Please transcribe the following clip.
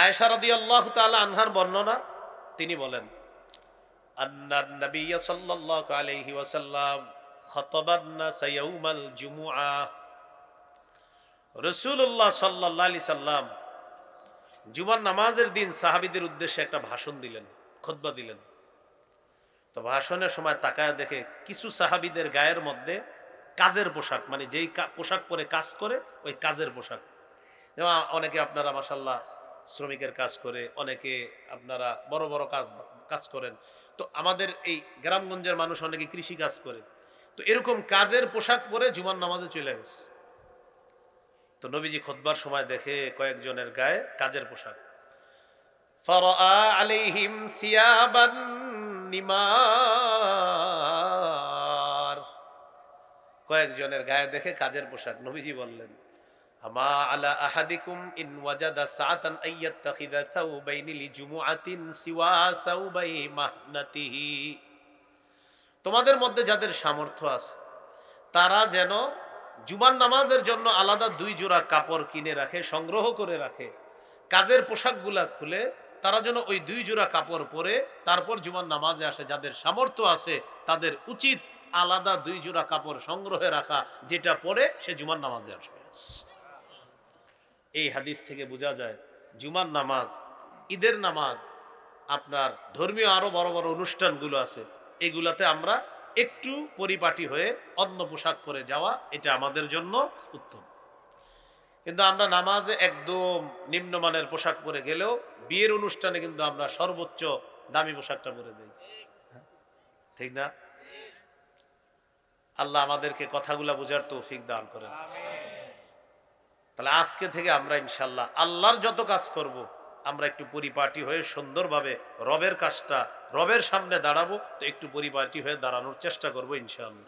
আয়েশা রাদিয়াল্লাহু তাআলা আনহার বর্ণনা, তিনি বলেন সাল্লাম জুমার নামাজের দিন উদ্দেশ্যে একটা ভাষণ দিলেন, খুতবা দিলেন। তো ভাষণের সময় তাকায় দেখে কিছু সাহাবীদের গায়ের মধ্যে কাজের পোশাক মানে যেই পোশাক পরে কাজ করে, ওই কাজের পোশাক। অনেকে আপনারা মাসাল্লাহ শ্রমিকের কাজ করে, অনেকে আপনারা বড় বড় কাজ কাজ করেন। তো আমাদের এই গ্রামগঞ্জের মানুষ অনেকে কৃষি কাজ করে। তো এরকম কাজের পোশাক পরে জুমার নামাজে চলে গেছে। তো নবীজি খোদবার সময় দেখে কয়েকজনের গায়ে কাজের পোশাক। কয়েকজনের গায়ে দেখে কাজের পোশাক। নবীজি বললেন তোমাদের মধ্যে যাদের সামর্থ্য আছে, তারা যেন জুমার নামাজের জন্য আলাদা দুই জোড়া কাপড় কিনে রাখে, সংগ্রহ করে রাখে, কাজের পোশাকগুলা খুলে তারা যেন ওই দুই জোড়া কাপড় পরে তারপর জুমার নামাজে আসে। যাদের সামর্থ্য আছে, তাদের উচিত আলাদা দুই জোড়া কাপড় সংগ্রহে রাখা, যেটা পরে সে জুমার নামাজে আসবে। এই হাদিস থেকে বোঝা যায়, জুমার নামাজ, ঈদের নামাজ, আপনার ধর্মীয় আরও বড় বড় অনুষ্ঠানগুলো আছে, এগুলাতে আমরা একটু পরিপাটি হয়ে অন্য পোশাক পরে যাওয়া, এটা আমাদের জন্য উত্তম। কিন্তু আমরা নামাজে একদম নিম্নমানের পোশাক পরে গেলেও বিয়ের অনুষ্ঠানে কিন্তু আমরা সর্বোচ্চ দামি পোশাকটা পরে যাই। ঠিক না? আল্লাহ আমাদেরকে কথাগুলা বোঝার তৌফিক দান করেন। তাহলে আজকে থেকে আমরা ইনশাল্লাহ আল্লাহর যত কাজ করব, আমরা একটু পরিপাটি হয়ে সুন্দরভাবে রবের কাজটা, রবের সামনে দাঁড়াবো, তো একটু পরিপাটি হয়ে দাঁড়ানোর চেষ্টা করব ইনশাআল্লাহ।